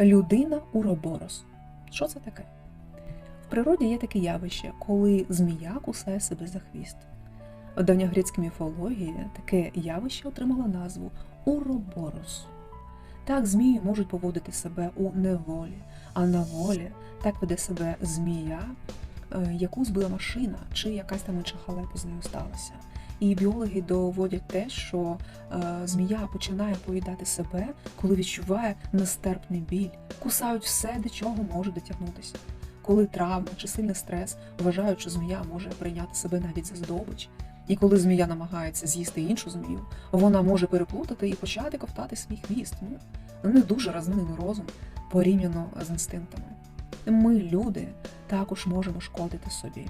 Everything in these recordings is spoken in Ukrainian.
Людина уроборос. Що це таке? В природі є таке явище, коли змія кусає себе за хвіст. У давньогрецькій міфології таке явище отримало назву уроборос. Так змії можуть поводити себе у неволі, а на волі так веде себе змія, е, яку збила машина, чи якась там інша халепа з нею сталася. І біологи доводять те, що е, змія починає поїдати себе, коли відчуває нестерпний біль, кусають все, до чого може дотягнутися. Коли травма чи сильний стрес вважають, що змія може прийняти себе навіть за здобич. І коли змія намагається з'їсти іншу змію, вона може переплутати і почати ковтати свій хвіст. Ну, не дуже розвинений розум порівняно з інстинктами. Ми, люди, також можемо шкодити собі,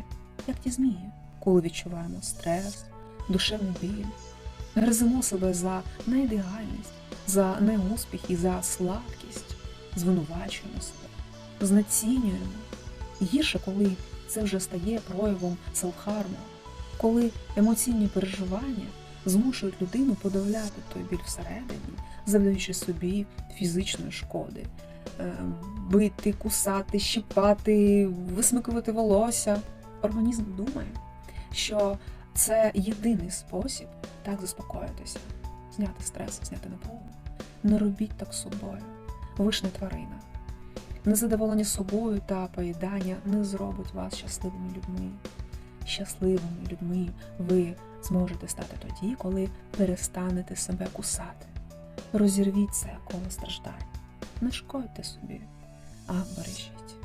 як ті змії, коли відчуваємо стрес, душевний біль, гриземо себе за неідеальність, за неуспіх і за слабкість, звинувачуємо себе, знецінюємо. Гірше, коли це вже стає проявом селфхарму, коли емоційні переживання змушують людину подавляти той біль всередині, завдаючи собі фізичної шкоди, Е, бити, кусати, щипати, висмикувати волосся. Організм думає, що це єдиний спосіб так заспокоїтися, зняти стрес, зняти напругу. Не робіть так з собою. Ви ж не тварина. Незадоволення собою та поїдання не зробить вас щасливими людьми. Щасливими людьми ви зможете стати тоді, коли перестанете себе кусати. Розірвіть це коло страждань. Не шкодьте собі, а бережіть.